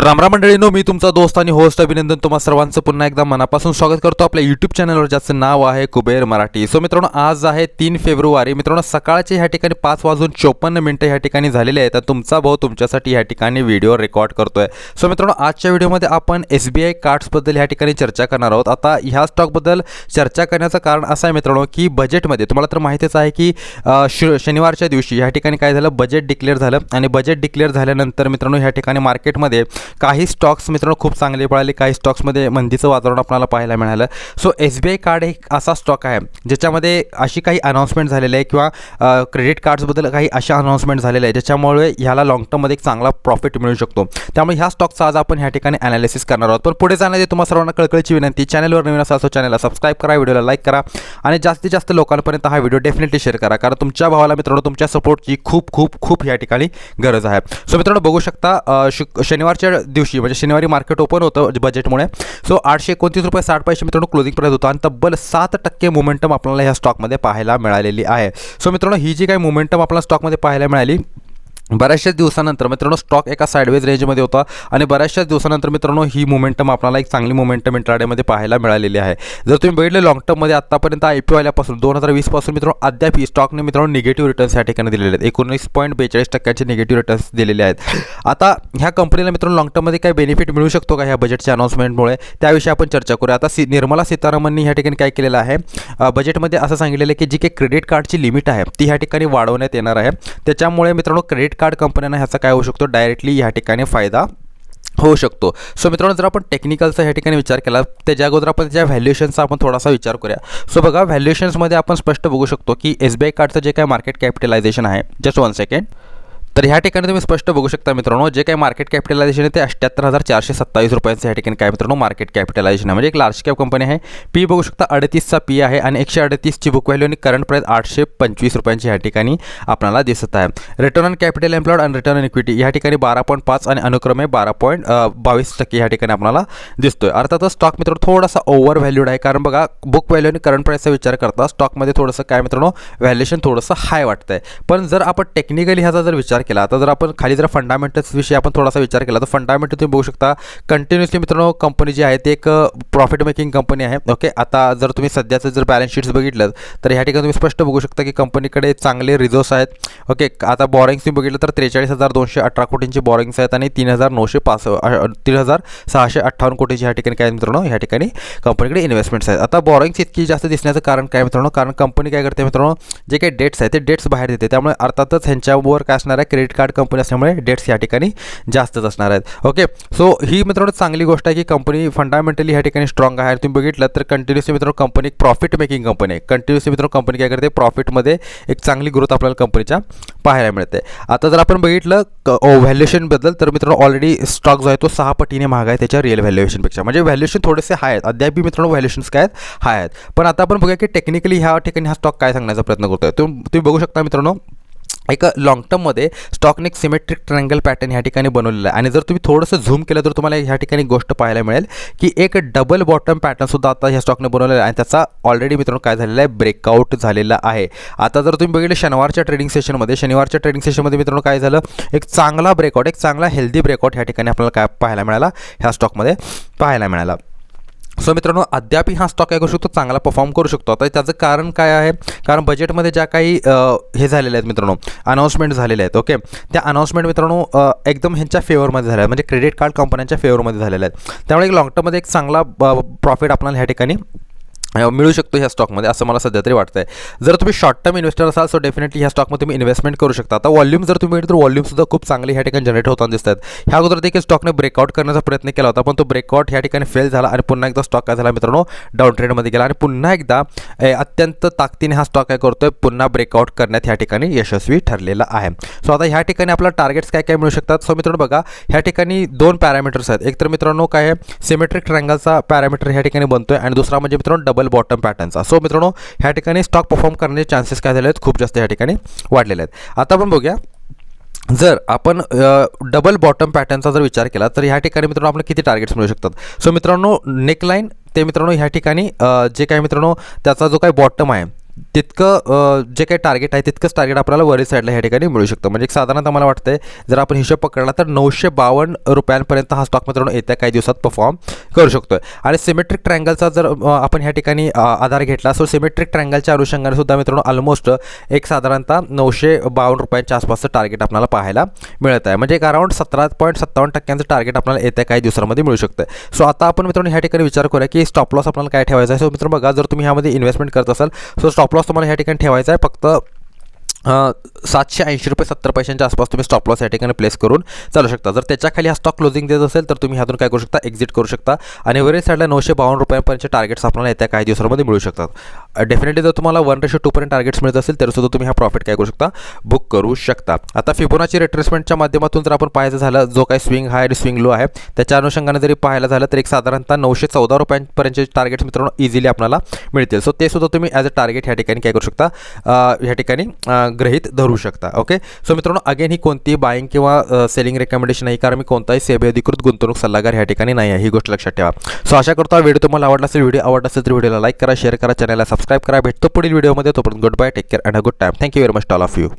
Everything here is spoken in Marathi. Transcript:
तर रामराम मंडळीनो मी तुमचा दोस्त आणि होस्ट अभिनंदन तुम्हा सर्वांचं पुन्हा एकदा मनापासून स्वागत करतो. आपल्या यूट्यूब चॅनलवर ज्याचं नाव आहे कुबेर मराठी. सो मित्रांनो आज आहे तीन फेब्रुवारी. मित्रांनो सकाळचे ह्या ठिकाणी पाच वाजून चोपन्न मिनटं ह्या ठिकाणी झालेले आहेत. तर तुमचा भाऊ तुमच्यासाठी ह्या ठिकाणी व्हिडिओ रेकॉर्ड करतोय. सो मित्रांनो आजच्या व्हिडिओमध्ये आपण एस बी आय कार्ड्सबद्दल ह्या ठिकाणी चर्चा करणार आहोत. आता ह्या स्टॉकबद्दल चर्चा करण्याचं कारण असं आहे मित्रांनो की बजेटमध्ये तुम्हाला तर माहितीच आहे की श शनिवारच्या दिवशी ह्या ठिकाणी काय झालं? बजेट डिक्लेअर झालं. आणि बजेट डिक्लेअर झाल्यानंतर मित्रांनो ह्या ठिकाणी मार्केटमध्ये काही स्टॉक्स मित्रांनो खूप चांगले पळाले. काही स्टॉक्समध्ये मंदीचं वातावरण आपल्याला पाहायला मिळालं. So S B I card एक असा स्टॉक आहे ज्याच्यामध्ये अशी काही अनाऊन्समेंट झालेली आहे किंवा क्रेडिट कार्ड्सबद्दल काही अशा अनाऊन्समेंट झालेल्या आहे ज्याच्यामुळे ह्याला लॉंग टर्ममध्ये एक चांगला प्रॉफिट मिळू शकतो. त्यामुळे ह्या स्टॉकचा आज आपण ह्या ठिकाणी अनालिसिस करणार आहोत. पण पुढे जाण्याची तुम्हाला सर्वांना कळकळीची विनंती चॅनलवर नवीन असा असो चॅनलला सबस्क्राईब करा व्हिडिओला लाईक करा आणि जास्तीत जास्त लोकांपर्यंत हा व्हिडिओ डेफिनेटली शेअर करा. कारण तुमच्या भावाला मित्रांनो तुमच्या सपोर्टची खूप खूप खूप या ठिकाणी गरज आहे. सो मित्रांनो बघू शकता अ, शनिवारच्या दिवशी म्हणजे शनिवारी मार्केट ओपन होतं बजेटमुळे सो आठशे एकोणतीस रुपये साठ पैसे मित्रांनो क्लोजिंग प्राईस होता. आणि तब्बल सात टक्के मोमेंटम आपल्याला ह्या स्टॉकमध्ये पाहायला मिळालेली आहे. सो मित्रांनो ही जी काही मोमेंटम आपल्याला स्टॉकमध्ये पाहायला मिळाली बऱ्याचशाच दिवसानंतर मित्रांनो स्टॉक एका साईडवेज रेंजमध्ये होता आणि बऱ्याचशाच दिवसानंतर मित्रांनो ही मोमेंटम आपल्याला एक चांगली मोमेंटम इंट्राडेमध्ये पाहायला मिळालेली आहे. जर तुम्ही बघितलं लॉंग टर्ममध्ये आत्तापर्यंत आय पी आल्यापासून दोन हजार वीसपासून मित्रांनो अद्याप ही स्टॉकने मित्रांनो निगेटिव्ह रिटर्न्स या ठिकाणी दिलेले आहेत. एकोणीस पॉईंट बेचाळीस टक्क्याचे निगेटिव्ह रिटर्न्स दिलेले आहेत. आता ह्या कंपनीला मित्रांनो लॉंग टर्ममध्ये काय बेनिफिट मिळू शकतो का ह्या बजेटच्या अनाउन्समेंटमुळे त्याविषयी आपण चर्चा करूया. आता सी निर्मला सीतारामननी ह्या ठिकाणी काय केलेलं आहे? बजेटमध्ये असं सांगितलेलं आहे की जी काही क्रेडिट कार्डची लिमिट आहे ती ह्या ठिकाणी वाढवण्यात येणार आहे. त्याच्यामुळे मित्रांनो क्रेडिट कार्ड कंपन्यांना ह्याचा काय होऊ शकतो? डायरेक्टली ह्या ठिकाणी फायदा होऊ शकतो. सो मित्रांनो जर आपण टेक्निकलचा ह्या ठिकाणी विचार केला त्याच्या अगोदर आपण त्याच्या व्हॅल्युएशनचा आपण थोडासा विचार करूया. सो बघा व्हॅल्युएशन्समध्ये आपण स्पष्ट बघू शकतो की एस बी आय कार्डचं जे काय मार्केट कॅपिटलायझेशन आहे जस्ट वन सेकंड तर ह्या ठिकाणी तुम्ही स्पष्ट बघू शकता मित्रांनो जे काही मार्केट कॅपिटलायझेशन आहे ते अठ्ठ्याहत्तर हजार चारशे सत्तावीस रुपयांचं ह्या ठिकाणी काय मित्रांनो मार्केट कॅपिटलायझेशन आहे. म्हणजे एक लार्ज कॅप कंपनी आहे. पी बघू शकता अडतीसचा पी आहे आणि एकशे अडतीसची बुक व्हॅल्यू आणि करंट प्राईस आठशे पंचवीस रुपयांची ह्या ठिकाणी आपल्याला दिसत आहे. रिटर्न ऑन कॅपिटल एम्प्लॉयड आणि रिटर्न ऑन इक्विटी या ठिकाणी बारा पॉईंट पाच आणि अनुक्रमे बारा पॉईंट बावीस टक्के ह्या ठिकाणी आपल्याला दिसतोय. अर्थातच स्टॉक मित्रांनो थोडासा ओव्हर व्हॅल्यूड आहे. कारण बघा बुक व्हॅल्यू आणि करंट प्राईसचा विचार करता स्टॉकमध्ये थोडंसं काय मित्रांनो व्हॅल्युएशन थोडंसं हाय वाटतंय. पण जर आपण टेक्निकली ह्याचा जर विचार केला. आता जर आपण खाली जर फंडामेंटल्स विषयी आपण थोडासा विचार केला तर फंडामेंटल तुम्ही बघू शकता कंटिन्युअसली मित्रांनो कंपनी जी आहे ती एक प्रॉफिट मेकिंग कंपनी आहे. ओके आता जर तुम्ही सध्याचं जर बॅलन्स शीट्स बघितलं तर ह्या ठिकाणी तुम्ही स्पष्ट बघू शकता की कंपनीकडे चांगले रिझर्व्स आहेत. ओके आता बॉरिंग्स तुम्ही बघितलं तर त्रेचाळीस हजार दोनशे अठरा कोटींची बॉरिंग्स आहेत आणि तीन हजार नऊशे पाच तीन हजार सहाशे अठ्ठावन्न कोटीची ह्या ठिकाणी काय मित्रांनो? ह्या ठिकाणी कंपनीकडे इन्व्हेस्टमेंट्स आहेत. आता बॉरिंग्स इतकी जास्त दिसण्याचं कारण काय मित्रांनो? कारण कंपनी काय करते मित्रांनो? जे काही डेट्स आहेत ते डेट्स बाहेर देते. त्यामुळे अर्थातच ह्यांच्यावर काय असणार आहे? क्रेडिट कार्ड कंपनी असल्यामुळे डेट्स या ठिकाणी जास्तच असणार आहेत. ओके सो ही मित्रांनो चांगली गोष्ट आहे की कंपनी फंडामेंटली ह्या ठिकाणी स्ट्रॉंग आहे. तुम्ही बघितलं तर कंटिन्युअसली मित्रांनो कंपनी एक प्रॉफिट मेकिंग कंपनी आहे. कंटिन्युअसली मित्रांनो कंपनी काय करते? प्रॉफिटमध्ये एक चांगली ग्रोथ आपल्याला कंपनीच्या पाहायला मिळते. आता जर आपण बघितलं व्हॅल्युएशनबद्दल तर मित्रांनो ऑलरेडी स्टॉक जो आहे तो सहा पटीने महाग आहे त्याच्या रिअल व्हॅल्युएशनपेक्षा म्हणजे व्हॅल्युएशन थोडेसे हाय आहेत. अद्याप मित्रांनो व्हॅल्युएशन्स काय आहेत? हाय आहेत. पण आता आपण बघूया की टेक्निकली ह्या ठिकाणी हा स्टॉक काय सांगण्याचा प्रयत्न करतोय. आहे तुम्ही बघू शकता मित्रांनो एक लॉंग टर्ममध्ये स्टॉकने एक सिमेट्रिक ट्रँगल पॅटर्न ह्या ठिकाणी बनवलेला आहे. आणि जर तुम्ही थोडंसं झूम केलं तर तुम्हाला ह्या ठिकाणी गोष्ट पाहायला मिळेल की एक डबल बॉटम पॅटर्नसुद्धा आता ह्या स्टॉकने बनवलेला आहे. आणि त्याचा ऑलरेडी मित्रांनो काय झालेला आहे? ब्रेकआउट झालेला आहे. आता जर तुम्ही बघितलं शनिवारच्या ट्रेडिंग सेशनमध्ये शनिवारच्या ट्रेडिंग सेशनमध्ये मित्रांनो काय झालं? एक चांगला ब्रेकआउट एक चांगला हेल्दी ब्रेकआउट ह्या ठिकाणी आपल्याला काय पाहायला मिळाला? ह्या स्टॉकमध्ये पाहायला मिळाला. सो मित्रांनो अद्यापही हा स्टॉक काय करू शकतो चांगला परफॉर्म करू शकतो. आता त्याचं कारण काय आहे? कारण बजेटमध्ये ज्या काही हे झालेले आहेत मित्रांनो अनाऊन्समेंट झालेले आहेत ओके त्या अनाऊन्समेंट मित्रांनो एकदम ह्यांच्या फेवरमध्ये झाल्या आहेत. म्हणजे क्रेडिट कार्ड कंपन्यांच्या फेवरमध्ये झालेल्या आहेत. त्यामुळे एक लॉंग टर्ममध्ये एक चांगला प्रॉफिट आपल्याला ह्या ठिकाणी मिळू शकतो ह्या स्टॉकमध्ये असं मला सध्या तरी वाटतं आहे जर तुम्ही शॉर्ट टर्म इन्व्हेस्टर असाल सो डेफिनेटली ह्या स्टॉकमध्ये तुम्ही इन्व्हेस्टमेंट करू शकता. आता वॉल्यूम जर तुम्ही तर वॉल्यूमसुद्धा खूप चांगली ह्या ठिकाणी जनरेट होताना दिसतात ह्या अगोदर देखील स्टॉकने ब्रेकआउट करण्याचा प्रयत्न केला होता पण तो ब्रेकआउट ह्या ठिकाणी फेल झाला आणि पुन्हा एकदा स्टॉक काय झाला मित्रांनो डाऊन ट्रेंडमध्ये गेला. आणि पुन्हा एकदा अत्यंत ताकदीने हा स्टॉक काय करतोय पुन्हा ब्रेकआउट करण्यात ह्या ठिकाणी यशस्वी ठरलेला आहे. सो आता ह्या ठिकाणी आपला टार्गेट्स काय काय मिळू शकतात? सो मित्रांनो बघा ह्या ठिकाणी दोन पॅरामीटर्स आहेत. एक तर मित्रांनो काय आहे सिमेट्रिक ट्रँगलचा पॅरामीटर ह्या ठिकाणी बनतोय आणि दुसरा म्हणजे मित्रांनो डबल बॉटम पॅटर्नचा सो मित्रांनो ह्या ठिकाणी स्टॉक परफॉर्म करण्याचे चान्सेस काय झाले आहेत खूप जास्त ह्या ठिकाणी वाढलेले आहेत. आता आपण बघूया जर आपण डबल बॉटम पॅटर्नचा जर विचार केला तर ह्या ठिकाणी मित्रांनो आपल्याला किती टार्गेट्स मिळू शकतात? सो मित्रांनो नेकलाईन ते मित्रांनो ह्या ठिकाणी जे काय मित्रांनो त्याचा जो काय बॉटम आहे तितकं जे काही टार्गेट आहे तितकंच टार्गेट आपल्याला वरील साईडला ह्या ठिकाणी मिळू शकतं. म्हणजे एक साधारणतः मला वाटतंय जर आपण हिशोब पकडला तर नऊशे बावन्न रुपयांपर्यंत हा स्टॉक मित्रांनो येत्या काही दिवसात परफॉर्म करू शकतो आणि सिमेट्रिक ट्रँगलचा जर आपण ह्या ठिकाणी आधार घेतला सो सिमेट्रिक ट्रँगलच्या अनुषंगाने सुद्धा मित्रांनो ऑलमोस्ट एक साधारणतः नऊशे बावन्न रुपयांच्या आसपासचं टार्गेट आपल्याला पाहायला मिळत आहे. म्हणजे एक अराउंड सतरा पॉईंट सत्तावन्न टक्क्यांचं टार्गेट आपल्याला येत्या काही दिवसांमध्ये मिळू शकतं सो आता आपण मित्रांनो ह्या ठिकाणी विचार करूया की स्टॉप लॉस आपल्याला काय ठेवायचा आहे. सो मित्रांनो बघा जर तुम्ही ह्यामध्ये इन्व्हेस्टमेंट करत असाल सो स्टॉप लॉस तुम्हाला ह्या ठिकाणी ठेवायचा आहे. फक्त सातशे ऐंशी रुपये सत्तर पैशांच्या आसपास तुम्ही स्टॉप लॉस या ठिकाणी प्लेस करून चालू शकता. जर त्याच्याखाली हा स्टॉक क्लोजिंग देत असेल तर तुम्ही ह्यातून काय करू शकता? एक्झिट करू शकता. आणि वरील साईडला नऊशे बावन्न रुपयांपर्यंतचे टार्गेट्स आपल्याला येत्या काही दिवसांमध्ये मिळू शकतात. डेफिनेटली जर तुम्हाला वन रेशो टू पर्यंत टार्गेट्स मिळत असेल तर सुद्धा तुम्ही हा प्रॉफिट काय करू शकता? बुक करू शकता. आता फिबोनाची रिट्रेसमेंटच्या माध्यमातून जर आपण पाहायचं झालं जो काही स्विंग हाय आणि स्विंग लो आहे त्याच्या अनुषंगाने जरी पाहायला झालं तर एक साधारणतः नऊशे चौदा रुपयांपर्यंतचे टार्गेट्स मित्रांनो इझिली आपल्याला मिळतील. सो ते सुद्धा तुम्ही ॲज अ टार्गेट ह्या ठिकाणी काय करू शकता? ह्या ठिकाणी अ, गृहीत धरू शकता ओके सो मित्रांनो अगेन ही कोणतीही बाईंग किंवा सेलिंग रेकमेंडेशन नाही कारण मी कोणताही सेबी अधिकृत गुंतवणूक सल्लागार ह्या ठिकाणी नाही आहे ही गोष्ट लक्षात ठेवा. सो आशा करतो हा व्हिडिओ तुम्हाला आवडला असेल व्हिडिओ आवडला असेल तर व्हिडिओला लाईक करा शेअर करा चॅनलला सबस्क्राईब करा भेटतो पुढील व्हिडिओमध्ये तोपर्यंत good bye take care and uh good time thank you very much all of you